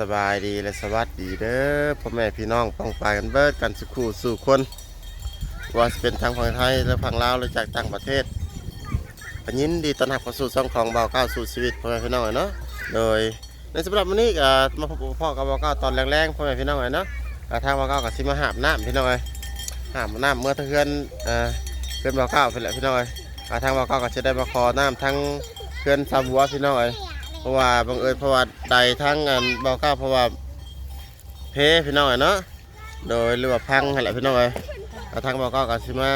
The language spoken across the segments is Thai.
สบายดีและสวัสดีเด้อพ่อแม่พี่น้องปองปายกันเบิดกันสุขูสู่คนว่าจะเป็นทางฝั่งไทยและฝั่งลาวหรือจากต่างประเทศก็ยินดีต้อนรับเข้าสู่ช่องของเบาเก้าสู่ชีวิตพ่อแม่พี่น้องเนาะโดยในสำหรับวันนี้ก็มาพบพ่อกับเบาเก้าตอนแรงๆพ่อแม่พี่น้องเนาะทางเบาเก้าก็สิมาหาบน้ำพี่น้องหาบน้ำเมื่อเทือนเอ่อเพื่อนเบาเก้าไปแหละพี่น้องอ่าทางเบาเก้าก็จะได้มาขอน้ำทั้งเพื่อนซาบัวพี่น้องเพราะว่าบังเอิญเพราะว่าใดทั้งอันเบาเก้าเพราะว่าเพพี่น้องเนาะโดยหรือว่าพังอะไรพี่น้องเอ้ยทางเบาเก้าก็สิมา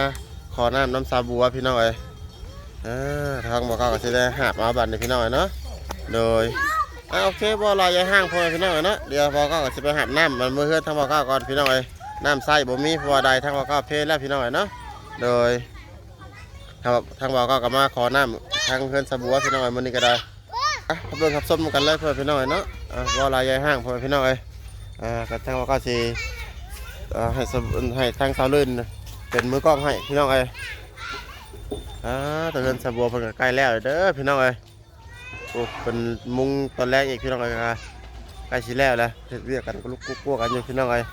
ขอน้ำน้ำซาบัวพี่น้องเอ้ยทางเบาเก้าก็สิได้หาบมาบัตรในพี่น้องเอ้ยเนาะโดยอ่าโอเคบ่รอยายห้างพอพี่น้องเอ้ยเนาะเดี๋ยวเบาเก้าก็สิไปหาบน้ำมันเมื่อเฮือนทางเบาเก้าก่อนพี่น้องเอ้ยน้ำใส่บ่มีเพราะว่าใดทางเบาเก้าเพแล้วพี่น้องเอ้ยเนาะโดยทางทางเบาเก้าก็มาขอน้ำทางเฮือนซาบัวพี่น้องเอ้ยมื้อนี้ก็ได้ อะขับรถขับส้มกันเลยเพื่อนพี่น้องเอ้ยเนาะอ่าว่าลายยายห้างเพื่อนพี่น้องเอ้ยอ่ากระทั่งว่าก็สิอ่าให้สมให้ทางสาวลื่นเป็นมือกล้องให้พี่น้องเอ้ยอ่าตะเกินสะบัวเพิ่นก็ใกล้แล้วเด้อพี่น้องเอ้ยโอ้เป็นมุงตอนแรกอีกพี่น้องเอ้ยใกล้สิแล้วและเฮ็ดเวียกกันก็ลุกกุ๊กกัวกันอยู่พี่น้องเอ้ย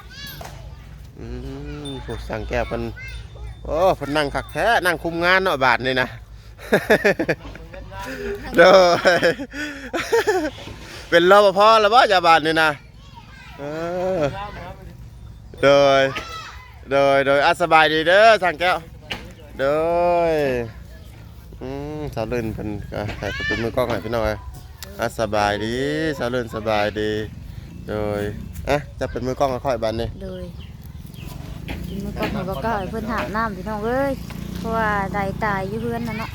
อืมผูกสั่งแก้วเพิ่นโอ้เพิ่นนั่งคักแท้นั่งคุมงานเนาะบาทนี่นะ โดยเป็นรปภแล้วบ่ยาบาลนี่นะเออโดยโดยโดยอาสบายดีเด้อทางแก้วโดยอืมสาวลื่นเป็นก็ให้เพิ่นเป็นมือกล้องให้พี่น้องอ้ยอาสบายดีสาวลื่นสบายดี โดยอะจะเป็นมือกล้องค่อยๆบันนี่เลยกินมื้อก่อนมื้อก็ให้เพิ่นหาบน้ำพี่น้องเอ้ยเพราะว่าใดตายอยู่เพื่อนนั่นเนาะ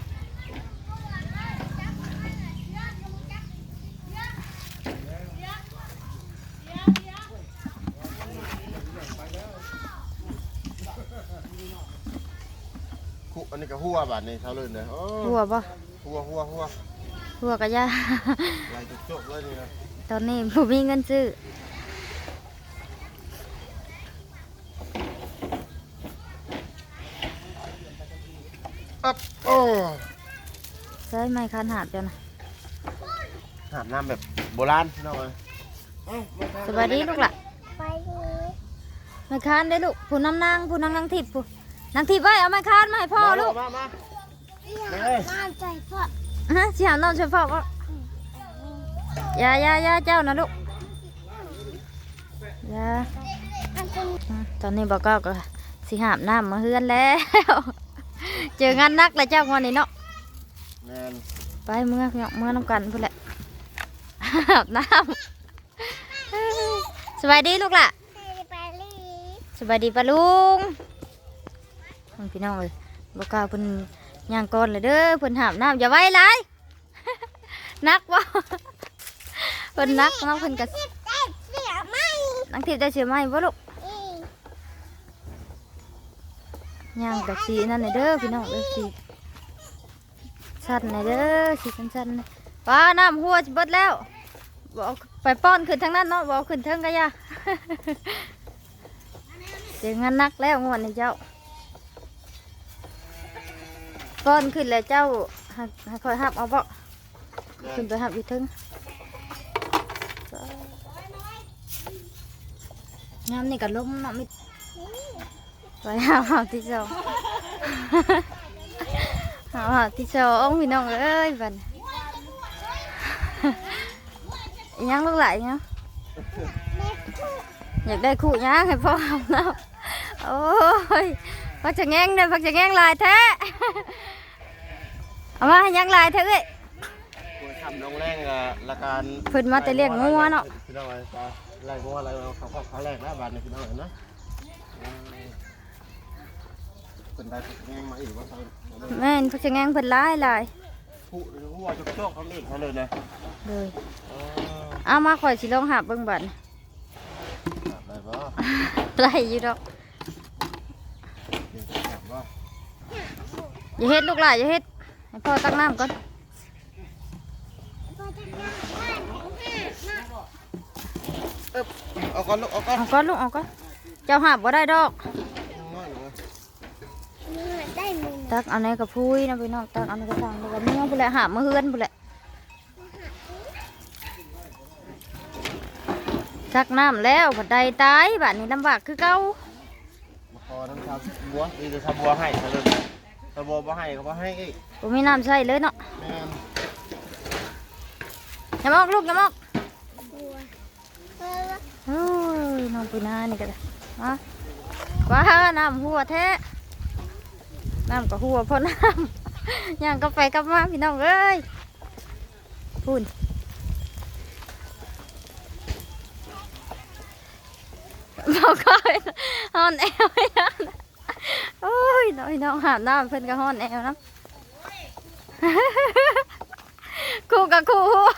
คุ อันนี้ก็หัวบันนี่สาวลื่นเลยโอ้หัวบ่หัวหัวหัวหัวกะยาไหลจุกๆเลยนี่นะตอนนี้บ่มีเงินซื้ออับโอ้ใช้ไม้คันหาบจ้ะนะอาบน้ำแบบโบราณเน้องเอ้ยเอ้ามาทางสวัสดีลูกหล่ะไม้คันได้ลูกผู้น้ำนางผู้นางนางทิพย์ผู้ นางทิพย์ไว้เอาไม้คันมาให้พ่อลูกมามามาเอ้ยฮะสิหาน้องช่วยพ่อบ่อย่าอย่าอย่าเจ้านะลูกอย่าตอนนี้บอกก็ก็สิหาบน้ำมาเฮือนแล้ว เจองานนักเลยเจ้าวันนี้เนาะแม่นไปเมื่อเนาะเมื่อน้ำกันพุ่นแหละหาบน้ำสบายดีลูกล่ะสบายดีปะลุง มันพี่น้องเลยบอกกล้าเพิ่นย่างก้อนเลยเด้อเพิ่นหาบน้ำอย่าไว้ไรนักวะเพิ่นนักเนาะเพิ่นกะนังทิพย์ได้เสียไหมบ่ลูกย่างแบบสีนั่นน่ะเด้อพี่น้องเด้อสีสั้นน่ะเด้อสีสั้นๆน่ะป้าน้ำหัวจะเบิดแล้วบอกไปป้อนขึ้นทางนั้นเนาะบอกขึ้นเทิงกันยาเสียงานนักแล้วงวดนี้เจ้า ป้อนขึ้นแล้วเจ้าให้คอยหับเอาบ่ขึ้นไปหับอยู่เทิงงามนี่ก็ล้มเนาะมิไปหาหาที่สองหาหาที่สองพี่น้องเอ้ยบันยังลูกหลานเนาะอยากได้คู่ยางให้พ่อทำแล้วโอ้ยพักจะแง่งเลยพักจะแง่งลายแท้ เอามาให้ยังลายแท้เอ้ยคุยคำน้องแรงอะละการเพิ่นมาแต่เรียกงัวเนาะ พี่น้องไอ้ตาไล่งัวอะไรเอาเขาเขาเขาแรกนะบาทนี่พี่น้องเห็นนะอืมเป็นได้แง่งมาอีกว่าเขาแม่นพักจะแง่งเพิ่นลายลายผู้หัวจุกโจกเขาเล่นเขาเลยนะเลยอ๋อเอามาข่อยสิลองหาเบิ่งบัดได้ปะไล่อยู่ดอก เดี๋ยวจะจับว่าอย่าเฮ็ดลูกหลานอย่าเฮ็ด ให้พ่อตักน้ำก่อนเอาก่อนลูกเอาก่อนเอาก่อนลูกเอาก่อนเจ้าหาบบ่ได้ดอก น้อยหน่อยตักเอาในกระพุ้ยนะพี่น้องตักเอาในกระสังแล้วก็เมื่อพุ่นแหละหาบมาเฮือนพุ่นแหละซักน้ำแล้วบัดใดตายบัดนี้ลำบากคือเก่ามาขอน้ำชาบัวนี่จะชาบัวให้ซะเลยชาบัวบ่ให้ก็บ่ให้อีก ผมมีน้ำใส่เลยเนาะแม่นอย่ามอกลูกอย่ามอกโอ้ยน้องปุนานี่ก็ได้มาว้าน้ำหัวแท้น้ำกับหัวพอน้ำย่างกาแฟกลับมาพี่น้องเอ้ยพูนบอกก่อนฮอนแอวให้นะโอ้ยน้อยน้องหาบน้ำเพิ่นก็ฮอนแอวนะ คู่กับคู่หัว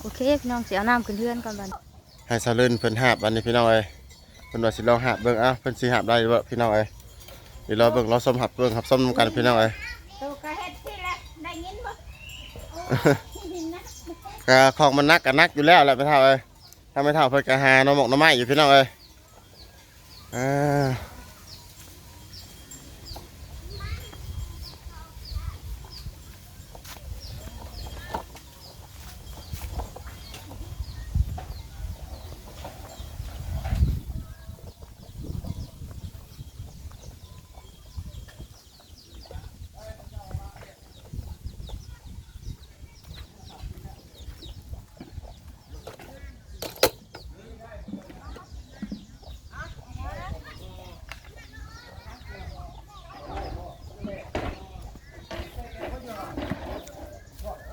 โอเคพี่น้องเสียน้ำขึ้นเทือนก่อนบันให้ซาเลินเพิ่นหาบอันนี้พี่น้องเอ้ยเพิ่นว่าสิลองหาบเบิ่งเอ้าเพิ่นสิหาบได้บ่พี่น้องเอ้ยเดี๋ยวรอเบิ่งรอส้มหับเบิ่งหับส้มนำกันพี่น้องเอ้ยตัวกระเฮ็ดที่ละได้ยินบ่ยินนะก็ของมันนักก็นักอยู่แล้วแหละพี่เฒ่าเอ้ยถ้าไม่เฒ่าเพิ่นก็หาหน่อหมกหน่อไม้อยู่พี่น้องเอ้ยอ่า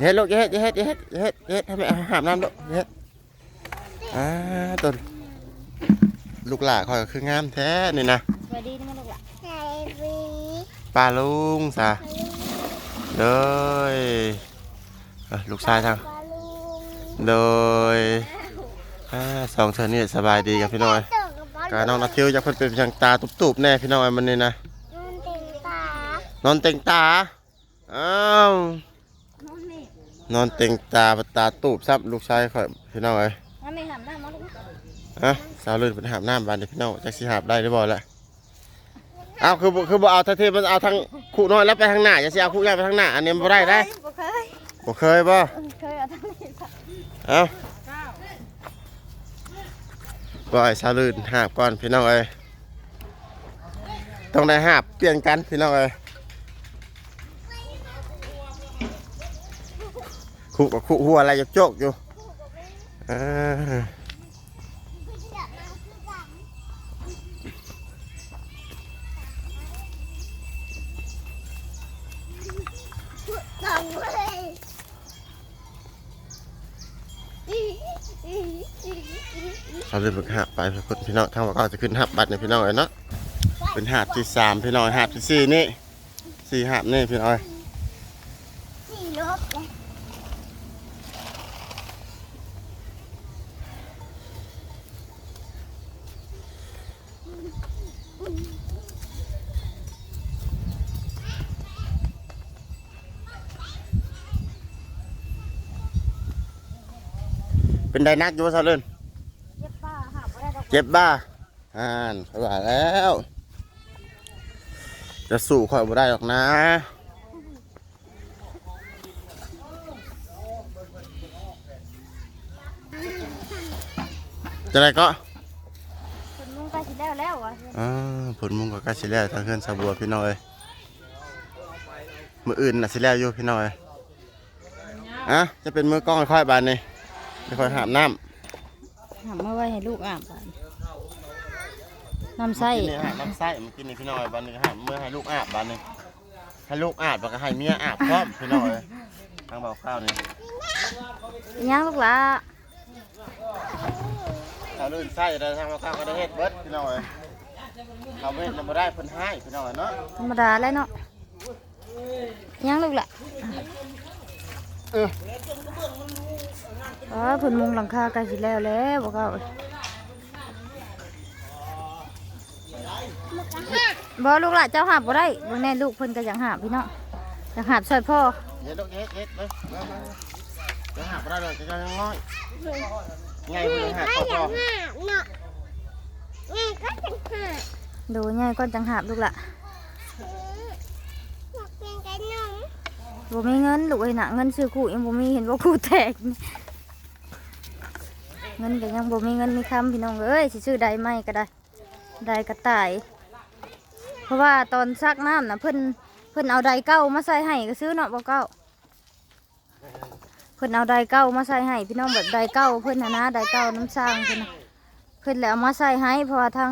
เฮ็ดลูกอย่าเฮ็ดอย่าเฮ็ดอย่าเฮ็ดอย่าเฮ็ดอย่าเฮ็ดให้แม่หาบน้ำลูกอย่าเฮ็ดอ่าต้นลูกหลาคอยก็คืองามแท้นี่นะสวัสดีนี่แม่ลูกหละใส่วีป้าลุงซะเลยเอ้ยลูกชายทางปลาลุงโดยอ่าสองเธอนี่สบายดีกับพี่น้อยเติมกับปลากาน้องนักเที่ยวอยากเพิ่นเป็นอย่างตาตุบๆแน่พี่น้อยมันนี่นะมันเต็มตานอนเต็งตาอ้าวน้อง นี่นอนเต็งตาตาตูบซับลูกชายข่อยพี่น้องเอ้ยมาไม่หามหน้ามาลูกฮะสาวลื่นเป็นหาบน้ำบานเดี๋ยวพี่น้องจักสิหาบได้หรือบ่ละอ้าวคือบ่คือบ่เอาทัเทมันเอาทางคู่น้อยแล้วไปทางหน้าอย่าสิเอาคู่ใหญ่ไปทางหน้าอันนี้บ่ได้ได้บ่เคยบ่เคยบ่เคยเอาทั้งนี้ค่ะเอาบ่ไอ้สาวลื่นหาบก่อนพี่น้องเอ้ยต้องได้หาบเปลี่ยนกันพี่น้องเอ้ย คู่กับคู่หัวอะไรยกโจกอยู่เออสองเลยเราเลยฝึกหับไปพี่น้องทางว่าก็จะขึ้นหับบัตรในพี่น้องเลยเนาะเป็นหับที่สามพี่น้องหับที่สี่นี่สี่หับนี่พี่น้อง เป็นไดนักอยู่ว่าซะเล่นเย็บป้าหาบ่ได้ดอกเจ็บบ้าอ่านเขาว่าแล้ว จะสู้ข่อยบ่ได้หรอกนะ จะไรก็คนมุงไปสิแล้วแล้ววะอ่าผลมุงก็ใกล้สิแล้วทางเพื่อนสาวบัวพี่น้องเอ้ยมืออื่นน่ะสิแล้วอยู่พี่น้องเอ้ยอะจะเป็นมือกล้องค่อยๆบานนี่ ไม่ค่อยหามน้ำหามมาไว้ให้ลูกอาบก่อนน้ำใส่เมื่อกี้นี่หามน้ำไส้เมื่อกี้นี่พี่น้องเอ้ยบานนี้หามเมื่อให้ลูกอาบบานนี่ให้ลูกอาบแล้วก็ให้เมียอาบพร้อมพี่น้องเอ้ยทางเบาข้าวนี่ย่างลูกหละถ้าลื่นไส้ได้ทางเบาข้าวก็ได้เฮ็ดเบิดพี่น้องเอ้ยเขาเฮ็ดนำบ่ได้เพิ่นให้พี่น้องเอ้ยเนาะธรรมดาเลยเนาะย่างลูกหละ เอออ๋อผลมุงหลังคากล้สิแล้วแล้วบอกเอาบ่ลูกหละเจ้าหาบบ่ได้บิ่งแน่ลูกเพิ่นก็อยากหาบพี่น้องอยากหาบช่วยพ่อเฮ็ดลูกเฮ็ดเฮ็ดเด้อมามาเดี๋ยวหาบ่ได้เลยจะยังน้อยไงเพิ่นหาก็พ่อยาองห้าเนาะไงก็จะห้าดูง่ายก่อนจังหาบลูกหละ อยากเป็นไก่นม บ่มีเงินลูกเอ้ยนะเงินซื้อคู่ยังบ่มีเห็นว่าคู่แตก เงินก็ยังบ่มีเงินมีคำพี่น้องเอ้ยสิซื้อใดไม่ก็ได้ใดกระต่าย เพราะว่าตอนซักน้ำนะเพิ่นเพิ่นเอาใดเก้ามาใส่ให้ก็ซื้อเนาะบ่เก้าเพิ่นเอาใดเก้ามาใส่ให้พี่น้องแบบใดเก้าเพิ่นนะนะใดเก้าน้ำสร้างเพิ่นนะเพิ่นแล้วมาใส่ให้เพราะว่าทาง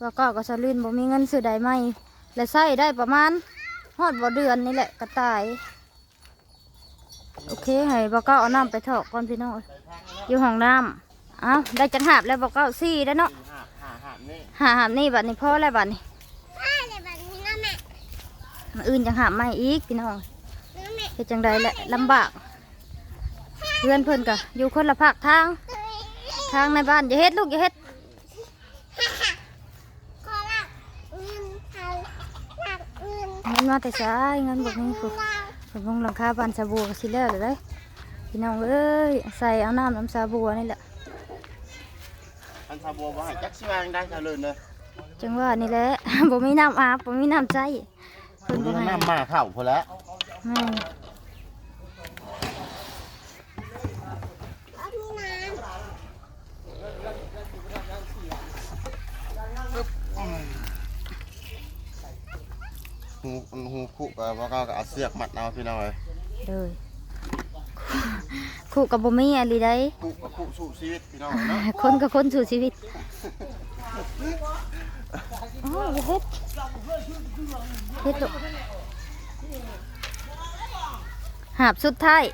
บ่เก้าก็สลื่นบ่มีเงินซื้อใดไม่และใส่ได้ประมาณ ฮอดบ่เดือนนี่แหละกระต่าย โอเคให้บอกเก้าเอาน้ำไปเถอะก่อนพี่น้องเอ้ยอยู่ห้องน้ำเอาได้จังหาบแล้วบอกเก้าสี่แล้วเนาะหาหาหานี่หาหาบนี่บัดนี้พ่อแล้วบัดนี้ป้าเลยแบบนี้นะแม่มื้ออื่นจังหาบไม่อีกพี่น้องนะแม่เฮ็ดจังใดแหละลำบากเพื่อนเพิ่นก็อยู่คนละภาคทาง ทางในบ้านอย่าเฮ็ดลูกอย่าเฮ็ด ขอละเงินเทาหลักเงิน เงิน มาแต่ช้ายเงินบอกนี้ผูกผมลงหลังคาบานสาบัวก็สิเล้วเลยเด้ยพี่น้องเอ้ยใส่เอาน้ำน้ำสาบัวนี่แหละอันซาบัวบ่ให้จักสิวางได้ซะเลยเด้อจังว่านี่แหละบ่มีน้ำอาบบ่มีน้ำใจเพิ่นบ่มีให้น้ำมาเข้าพุ่นแล้วแม่น เอามีน้ำ หูหูคุก็บ่ก็เอาเสือกมัดเอาพี่น้องเอ้ยเลยคู่กับบ่มีอะไรได้คุก็คุสู้ชีวิตพี่น้องเนาะคนกับคนสู่ชีวิตอ๋ออย่าเฮ็ดเฮ็ดลูกหาบสุดท้าย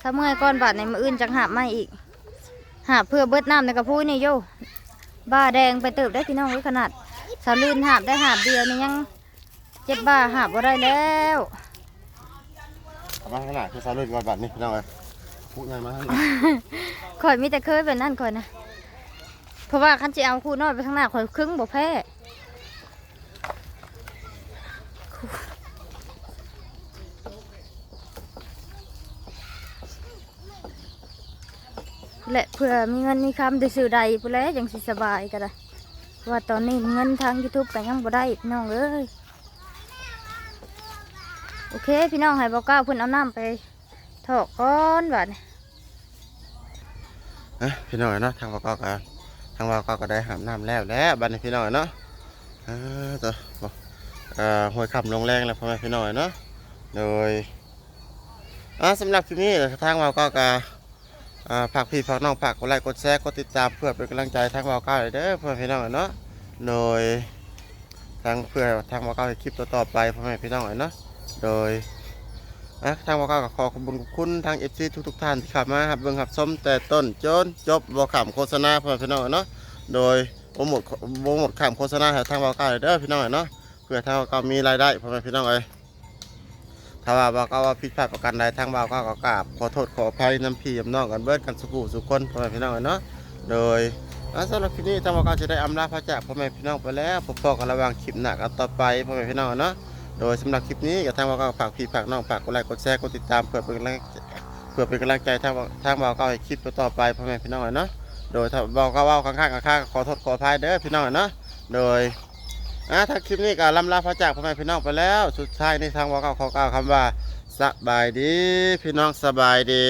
ถ้าเมื่อยก่อนบาดในมืออื่นจังหาบไม่อีก หาบเพื่อเบิดน้ำในกระพู้นี่โยบ้าแดงไปเติบได้พี่น้องไว้ขนาดสาวลื่นหาบได้หาบเดียวนี่ยัง เจ็บบ้าหาบบ่ได้แล้วเอามาข้างหน้าคือซาลุนก่อนบัดนี้พี่น้องเอ้ยพูดยังมาข้างหน้าข่อยมีแต่เคยแบบนั้นข่อยนะ เพราะว่าคันจะเอาคู่น้อยไปข้างหน้าข่อยครึ่งบ่แพ้คู่และเพื่อมีเงินมีคำได้ซื้อใดผู้แล้วยังสิสบายก็ได้เพราะว่าตอนนี้เงินทาง YouTube ก็ยังบ่ได้พี่น้องเอ้ยโอเค พี่น้องให้บอกก้าวเพิ่อนเอาน้ำไปถอกก้อนบาดนี้พี่น้องเอ้ยเนาะทางบ่ก็ก็ทางบ่ก็ก็ได้หามน้ำแล้วแล้วบัดนี้พี่น้องเอ้ยเนาะเออตัวบ่เอ่อห้วยคำลงแรงแล้วพ่อแม่พี่น้องเอ้ยเนาะโดยอ่าสำหรับคลิปนี้ทางบ่ก็ก็อ่าฝากพี่ฝากน้องฝากกดไลค์กดแชร์กดติดตามเพื่อเป็นกำลังใจทางบ่ก็เลยเด้อพ่อแม่พี่น้องเนาะโดยทางเพื่อทางบ่ก็ให้คลิปต่อๆไปพ่อแม่พี่น้องเนาะ โดยอะทางบอกก็ขอขอบคุณขอบคุณทางเอฟซีทุกๆท่านที่ข้ามาครับเบิ่งครับส้มแต่ต้นจนจบบ่ขำโฆษณาพ่อแม่พี่น้องเนาะโดยโปรโมทโปรโมทขำโฆษณาทางบอกก็เด้อพี่น้องเนาะเพื่อทางบอกก็มีรายได้พ่อแม่พี่น้องเอ้ยถ้าว่าบอกก็ว่าผิดพลาดประการใดทางบอกก็กราบขอโทษขออภัยน้ำพี่น้ำน้องกันเบิดกันสุขุสุขคนพ่อแม่พี่น้องเนาะโดยสำหรับคลิปนี้ทางบอกก็จะได้อำลาพระจากพ่อแม่พี่น้องไปแล้วพบกันระหว่างคลิปหน้ากันต่อไปพ่อแม่พี่น้องเนาะ โดยสำหรับคลิปนี้กับทางเราก็ฝากพี่ฝากน้องฝากกดไลค์กดแชร์กดติดตามเพื่อเป็นกำลังเพื่อเป็นกำลังใจทางทางเราก็ให้คลิปต่อไปพ่อแม่พี่น้องเนาะโดยถ้าบอกก็ว่าข้างๆข้างๆขอโทษขออภัยเด้อพี่น้องเนาะโดยอะถ้าคลิปนี้ก็ลำลาพระจากพ่อแม่พี่น้องไปแล้ว สุดท้ายในทางเราก็ขอกล่าวคำว่าสบายดี พี่น้องสบายดี